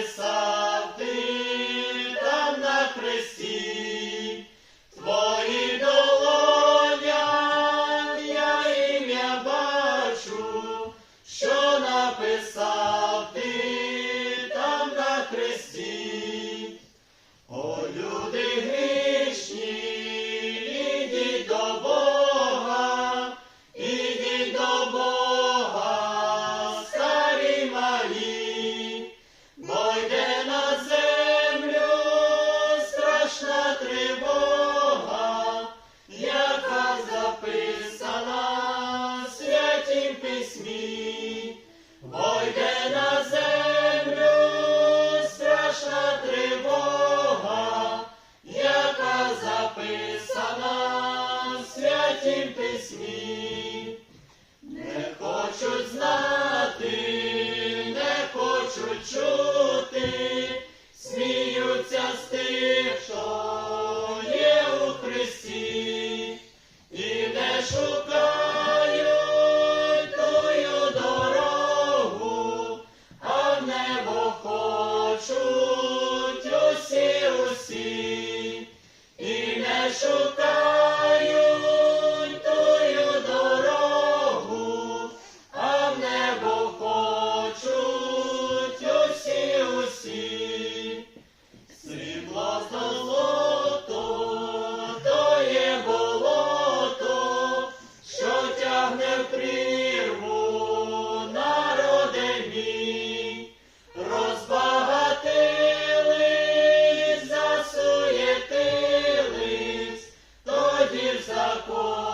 написав ти там на хресті, твої долоня я ім'я бачу, що написав. сміх, на землю страшна яка записана в святім письмі, не хочуть знати, не хочуть чути, сміються з тих, що є у Христі, і не шукають. тобі закон.